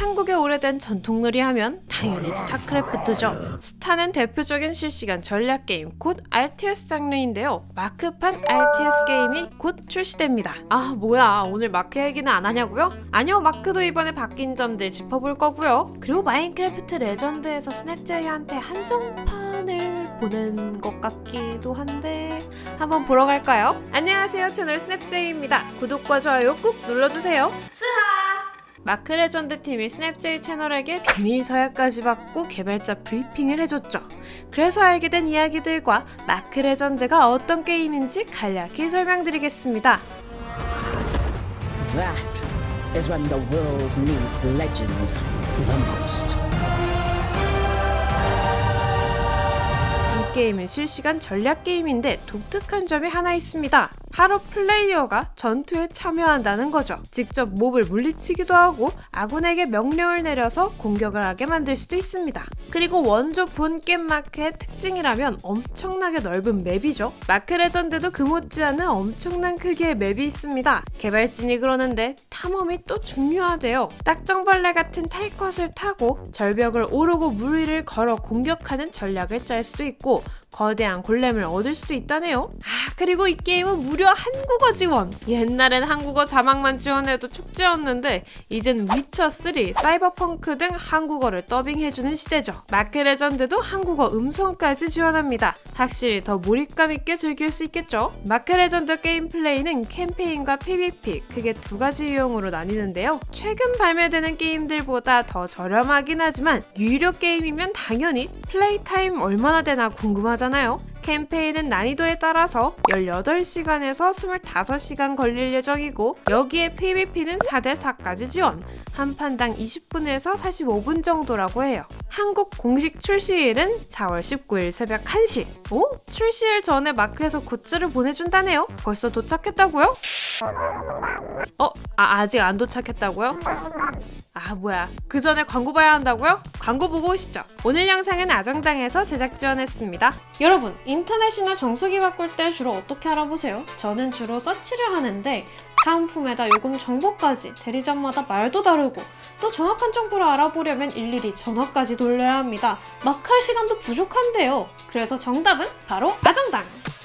한국의 오래된 전통놀이 하면 당연히 스타크래프트죠. 스타는 대표적인 실시간 전략 게임 곧 RTS 장르인데요. 마크판 RTS 게임이 곧 출시됩니다. 아 뭐야 오늘 마크 얘기는 안 하냐고요? 아니요 마크도 이번에 바뀐 점들 짚어볼 거고요. 그리고 마인크래프트 레전드에서 스냅제이한테 한정판을 보낸 것 같기도 한데 한번 보러 갈까요? 안녕하세요 채널 스냅제이입니다. 구독과 좋아요 꾹 눌러주세요. 마크 레전드 팀이 스냅제이 채널에게 비밀 서약까지 받고 개발자 브리핑을 해줬죠. 그래서 알게 된 이야기들과 마크 레전드가 어떤 게임인지 간략히 설명드리겠습니다. That is when the world needs legends the most. 이 게임은 실시간 전략 게임인데 독특한 점이 하나 있습니다. 바로 플레이어가 전투에 참여한다는 거죠. 직접 몹을 물리치기도 하고 아군에게 명령을 내려서 공격을 하게 만들 수도 있습니다. 그리고 원조 본 게임 마크의 특징이라면 엄청나게 넓은 맵이죠. 마크 레전드도 그 못지않은 엄청난 크기의 맵이 있습니다. 개발진이 그러는데 탐험이 또 중요하대요. 딱정벌레 같은 탈 것을 타고 절벽을 오르고 물 위를 걸어 공격하는 전략을 짤 수도 있고 거대한 골렘을 얻을 수도 있다네요. 아, 그리고 이 게임은 무려 한국어 지원. 옛날엔 한국어 자막만 지원해도 축제였는데 이젠 위쳐 3, 사이버펑크 등 한국어를 더빙해주는 시대죠. 마크 레전드도 한국어 음성까지 지원합니다. 확실히 더 몰입감 있게 즐길 수 있겠죠. 마크 레전드 게임 플레이는 캠페인과 PVP 크게 두 가지 유형으로 나뉘는데요. 최근 발매되는 게임들보다 더 저렴하긴 하지만 유료 게임이면 당연히 플레이 타임 얼마나 되나 궁금하 잖아요. 캠페인은 난이도에 따라서 18시간에서 25시간 걸릴 예정이고 여기에 PVP는 4대4까지 지원 한 판당 20분에서 45분 정도라고 해요 한국 공식 출시일은 4월 19일 새벽 1시 오? 출시일 전에 마크에서 굿즈를 보내준다네요 벌써 도착했다고요? 어? 아, 아직 안 도착했다고요? 아 뭐야 그 전에 광고 봐야 한다고요? 광고 보고 오시죠 오늘 영상은 아정당에서 제작 지원했습니다 여러분 인터넷이나 정수기 바꿀 때 주로 어떻게 알아보세요? 저는 주로 서치를 하는데 사은품에다 요금 정보까지 대리점마다 말도 다르고 또 정확한 정보를 알아보려면 일일이 전화까지 돌려야 합니다. 막 할 시간도 부족한데요. 그래서 정답은 바로 아정당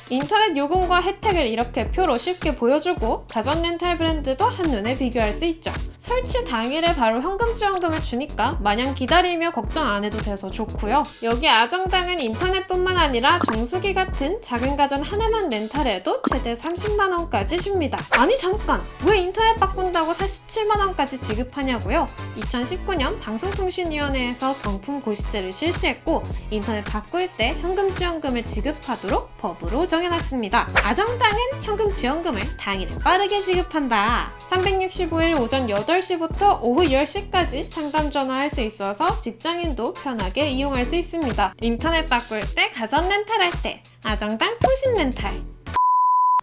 인터넷 요금과 혜택을 이렇게 표로 쉽게 보여주고 가전 렌탈 브랜드도 한눈에 비교할 수 있죠. 설치 당일에 바로 현금 지원금을 주니까 마냥 기다리며 걱정 안 해도 돼서 좋고요. 여기 아정당은 인터넷뿐만 아니라 정수기 같은 작은 가전 하나만 렌탈해도 최대 30만 원까지 줍니다. 아니 잠깐 왜 인터넷 바꾼다고 47만 원까지 지급하냐고요? 2019년 방송통신위원회에서 경품 고시제를 실시했고 인터넷 바꿀 때 현금 지원금을 지급하도록 법으로 정 해놨습니다. 아정당은 현금 지원금을 당일에 빠르게 지급한다. 365일 오전 8시부터 오후 10시까지 상담 전화할 수 있어서 직장인도 편하게 이용할 수 있습니다. 인터넷 바꿀 때, 가전 렌탈할 때, 아정당 통신 렌탈.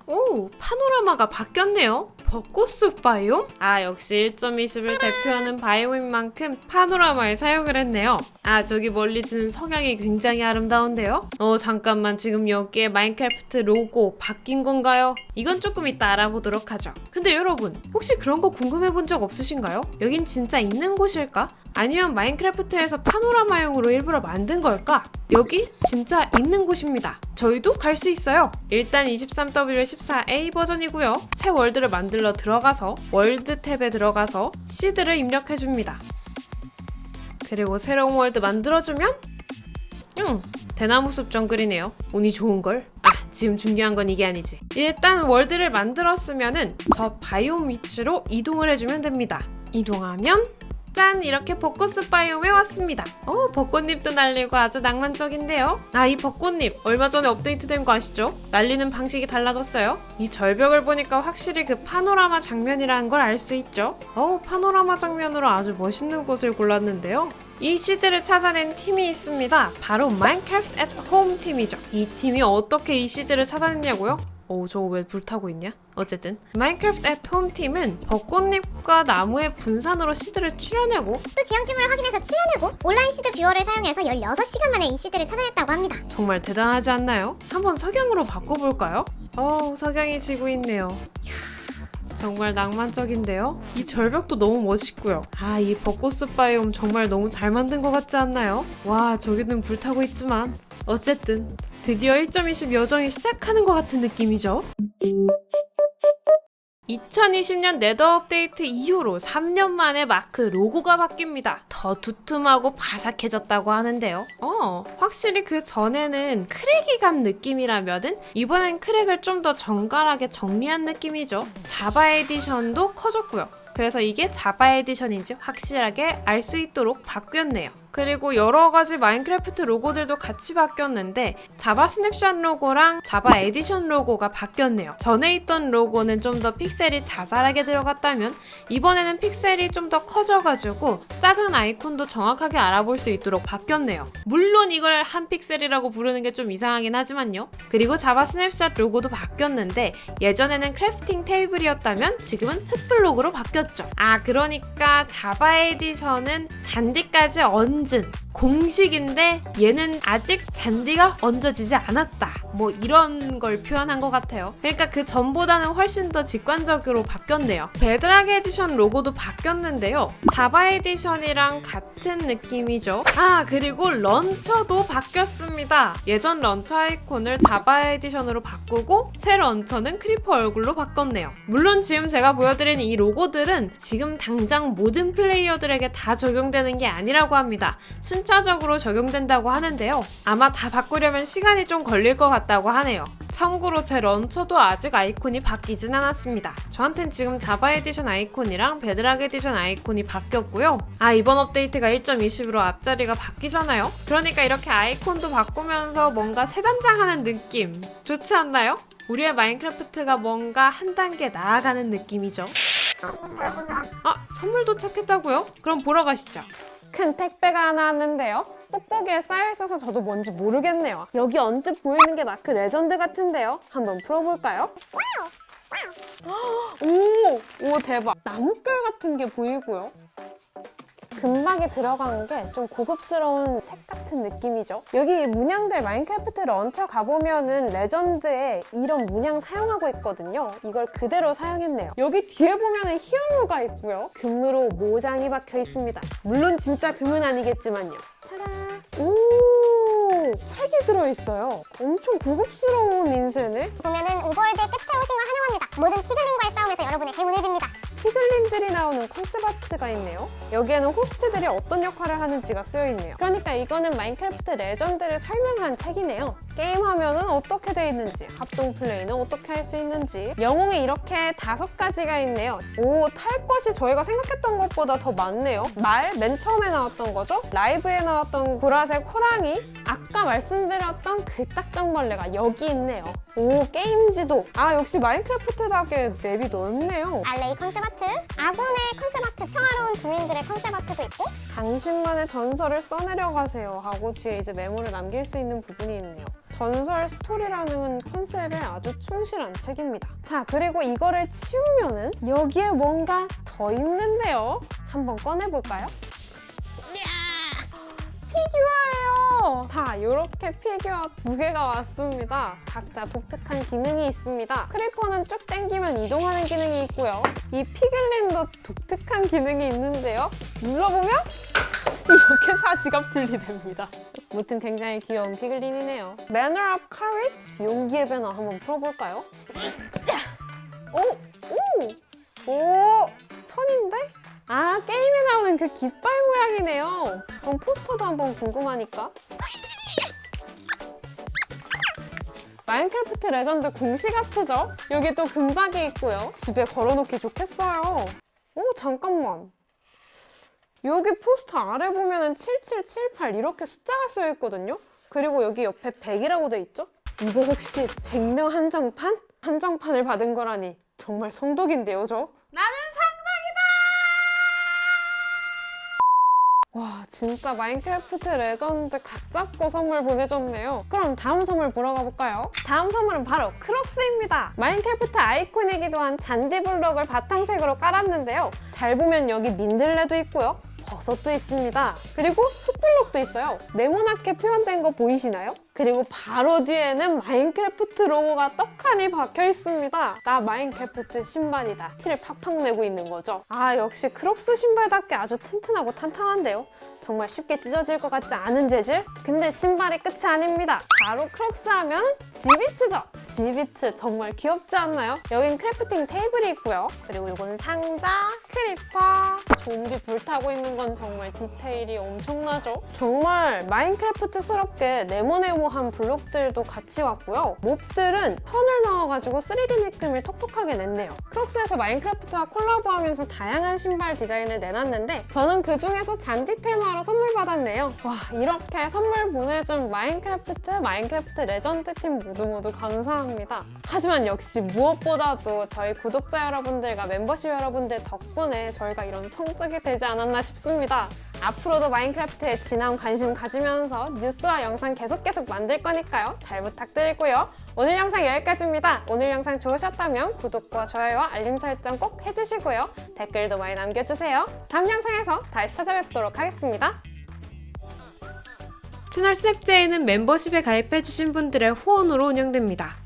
오, 파노라마가 바뀌었네요. 벚꽃숲 바이옴? 아, 역시 1.20을 대표하는 바이옴인 만큼 파노라마에 사용을 했네요. 아, 저기 멀리 지는 석양이 굉장히 아름다운데요? 어, 잠깐만. 지금 여기에 마인크래프트 로고 바뀐 건가요? 이건 조금 이따 알아보도록 하죠. 근데 여러분, 혹시 그런 거 궁금해 본 적 없으신가요? 여긴 진짜 있는 곳일까? 아니면 마인크래프트에서 파노라마용으로 일부러 만든 걸까? 여기 진짜 있는 곳입니다. 저희도 갈 수 있어요. 일단 23W14A 버전이고요. 새 월드를 만들러 들어가서 월드 탭에 들어가서 시드를 입력해 줍니다. 그리고 새로운 월드 만들어주면 응, 대나무 숲 정글이네요. 운이 좋은걸? 아, 지금 중요한 건 이게 아니지. 일단 월드를 만들었으면은 저 바이옴 위치로 이동을 해주면 됩니다. 이동하면 짠! 이렇게 벚꽃숲 바이옴에 왔습니다. 어, 벚꽃잎도 날리고 아주 낭만적인데요? 아, 이 벚꽃잎 얼마 전에 업데이트된 거 아시죠? 날리는 방식이 달라졌어요. 이 절벽을 보니까 확실히 그 파노라마 장면이라는 걸 알 수 있죠? 어우, 파노라마 장면으로 아주 멋있는 곳을 골랐는데요. 이 시드를 찾아낸 팀이 있습니다. 바로 마인크래프트 at Home 팀이죠. 이 팀이 어떻게 이 시드를 찾아냈냐고요? 오, 저거 왜 불타고 있냐? 어쨌든 마인크래프트 at Home 팀은 벚꽃잎과 나무의 분산으로 시드를 추려내고 또 지형지물을 확인해서 추려내고 온라인 시드 뷰어를 사용해서 16시간 만에 이 시드를 찾아냈다고 합니다. 정말 대단하지 않나요? 한번 석양으로 바꿔볼까요? 어, 석양이 지고 있네요. 정말 낭만적인데요? 이 절벽도 너무 멋있고요. 아, 이 벚꽃숲 바이옴 정말 너무 잘 만든 것 같지 않나요? 와, 저기는 불타고 있지만 어쨌든 드디어 1.20 여정이 시작하는 것 같은 느낌이죠. 2020년 네더 업데이트 이후로 3년 만에 마크 로고가 바뀝니다. 더 두툼하고 바삭해졌다고 하는데요. 어, 확실히 그 전에는 크랙이 간 느낌이라면은 이번엔 크랙을 좀 더 정갈하게 정리한 느낌이죠. 자바 에디션도 커졌고요. 그래서 이게 자바 에디션인지 확실하게 알 수 있도록 바뀌었네요. 그리고 여러 가지 마인크래프트 로고들도 같이 바뀌었는데 자바 스냅샷 로고랑 자바 에디션 로고가 바뀌었네요. 전에 있던 로고는 좀 더 픽셀이 자잘하게 들어갔다면 이번에는 픽셀이 좀 더 커져가지고 작은 아이콘도 정확하게 알아볼 수 있도록 바뀌었네요. 물론 이걸 한 픽셀이라고 부르는 게 좀 이상하긴 하지만요. 그리고 자바 스냅샷 로고도 바뀌었는데 예전에는 크래프팅 테이블이었다면 지금은 흑블록으로 바뀌었죠. 아 그러니까 자바 에디션은 잔디까지 얹은 공식인데 얘는 아직 잔디가 얹어지지 않았다. 뭐 이런 걸 표현한 것 같아요. 그러니까 그 전보다는 훨씬 더 직관적으로 바뀌었네요. 베드락 에디션 로고도 바뀌었는데요. 자바 에디션이랑 같은 느낌이죠. 아 그리고 런처도 바뀌었습니다. 예전 런처 아이콘을 자바 에디션으로 바꾸고 새 런처는 크리퍼 얼굴로 바꿨네요. 물론 지금 제가 보여드린 이 로고들은 지금 당장 모든 플레이어들에게 다 적용되는 게 아니라고 합니다. 순차 적으로 적용된다고 하는데요. 아마 다 바꾸려면 시간이 좀 걸릴 것 같다고 하네요. 참고로 제 런처도 아직 아이콘이 바뀌진 않았습니다. 저한텐 지금 자바 에디션 아이콘이랑 베드락 에디션 아이콘이 바뀌었고요. 아 이번 업데이트가 1.20으로 앞자리가 바뀌잖아요. 그러니까 이렇게 아이콘도 바꾸면서 뭔가 새 단장하는 느낌 좋지 않나요? 우리의 마인크래프트가 뭔가 한 단계 나아가는 느낌이죠. 아 선물 도착했다고요? 그럼 보러 가시죠. 큰 택배가 하나 왔는데요. 뽁뽁이에 쌓여 있어서 저도 뭔지 모르겠네요. 여기 언뜻 보이는 게 마크 레전드 같은데요. 한번 풀어볼까요? 오, 오 대박. 나뭇결 같은 게 보이고요. 금박에 들어간 게 좀 고급스러운 책 같은 느낌이죠. 여기 문양들 마인크래프트 런처 가보면은 레전드에 이런 문양 사용하고 있거든요. 이걸 그대로 사용했네요. 여기 뒤에 보면은 히어로가 있고요. 금으로 모장이 박혀 있습니다. 물론 진짜 금은 아니겠지만요. 짜란! 오! 책이 들어있어요. 엄청 고급스러운 인쇄네? 보면은 오버월드의 끝에 오신 걸 환영합니다. 모든 피글린과의 싸움에서 여러분의 행운을 빕니다. 피글린들이 나오는 컨셉 아트가 있네요. 여기에는 호스트들이 어떤 역할을 하는지가 쓰여 있네요. 그러니까 이거는 마인크래프트 레전드를 설명한 책이네요. 게임 화면은 어떻게 돼 있는지, 합동 플레이는 어떻게 할 수 있는지, 영웅이 이렇게 다섯 가지가 있네요. 오, 탈 것이 저희가 생각했던 것보다 더 많네요. 말, 맨 처음에 나왔던 거죠? 라이브에 나왔던 보라색 호랑이, 아까 말씀드렸던 그 딱정벌레가 여기 있네요. 오, 게임 지도. 아, 역시 마인크래프트답게 맵이 넓네요. 알레이 컨셉 아트, 아군의 컨셉 아트, 평화로운 주민들의 컨셉 아트도 있고 당신만의 전설을 써내려 가세요 하고 뒤에 이제 메모를 남길 수 있는 부분이 있네요. 전설 스토리라는 컨셉에 아주 충실한 책입니다. 자, 그리고 이거를 치우면은 여기에 뭔가 더 있는데요. 한번 꺼내볼까요? 피규어예요. 자, 이렇게 피규어 두 개가 왔습니다. 각자 독특한 기능이 있습니다. 크리퍼는 쭉 당기면 이동하는 기능이 있고요. 이 피글린도 독특한 기능이 있는데요. 눌러보면 이렇게 사지가 분리됩니다. 무튼 굉장히 귀여운 피글린이네요. Manner of Courage? 용기의 배너 한번 풀어볼까요? 오! 오! 오! 천인데? 아, 게임에 나오는 그 깃발 모양이네요. 그럼 포스터도 한번 궁금하니까. 마인크래프트 레전드 공식 아트죠? 여기 또 금박이 있고요. 집에 걸어놓기 좋겠어요. 오, 잠깐만. 여기 포스터 아래 보면은 7778 이렇게 숫자가 쓰여 있거든요. 그리고 여기 옆에 100이라고 돼 있죠? 이거 혹시 100명 한정판? 한정판을 받은 거라니 정말 성덕인데요, 저? 나는 진짜 마인크래프트 레전드 각 잡고 선물 보내줬네요 그럼 다음 선물 보러 가볼까요? 다음 선물은 바로 크록스입니다 마인크래프트 아이콘이기도 한 잔디 블럭을 바탕색으로 깔았는데요 잘 보면 여기 민들레도 있고요 버섯도 있습니다. 그리고 흑블록도 있어요. 네모나게 표현된 거 보이시나요? 그리고 바로 뒤에는 마인크래프트 로고가 떡하니 박혀 있습니다. 나 마인크래프트 신발이다. 티를 팍팍 내고 있는 거죠. 아, 역시 크록스 신발답게 아주 튼튼하고 탄탄한데요. 정말 쉽게 찢어질 것 같지 않은 재질? 근데 신발이 끝이 아닙니다. 바로 크록스 하면 지비츠죠. 지비츠 정말 귀엽지 않나요? 여긴 크래프팅 테이블이 있고요. 그리고 이건 상자, 크리퍼, 좀비 불타고 있는 건 정말 디테일이 엄청나죠? 정말 마인크래프트스럽게 네모네모한 블록들도 같이 왔고요. 몹들은 턴을 넣어가지고 3D 느낌을 톡톡하게 냈네요. 크록스에서 마인크래프트와 콜라보하면서 다양한 신발 디자인을 내놨는데 저는 그 중에서 잔디 테마로 선물 받았네요. 와 이렇게 선물 보내준 마인크래프트, 마인크래프트 레전드 팀 모두 모두 감사합니다. 하지만 역시 무엇보다도 저희 구독자 여러분들과 멤버십 여러분들 덕분에 저희가 이런 성적이 되지 않았나 싶습니다. 앞으로도 마인크래프트에 진한 관심 가지면서 뉴스와 영상 계속 계속 만들 거니까요. 잘 부탁드리고요. 오늘 영상 여기까지입니다. 오늘 영상 좋으셨다면 구독과 좋아요와 알림 설정 꼭 해주시고요. 댓글도 많이 남겨주세요. 다음 영상에서 다시 찾아뵙도록 하겠습니다. 채널 스냅제이는 멤버십에 가입해주신 분들의 후원으로 운영됩니다.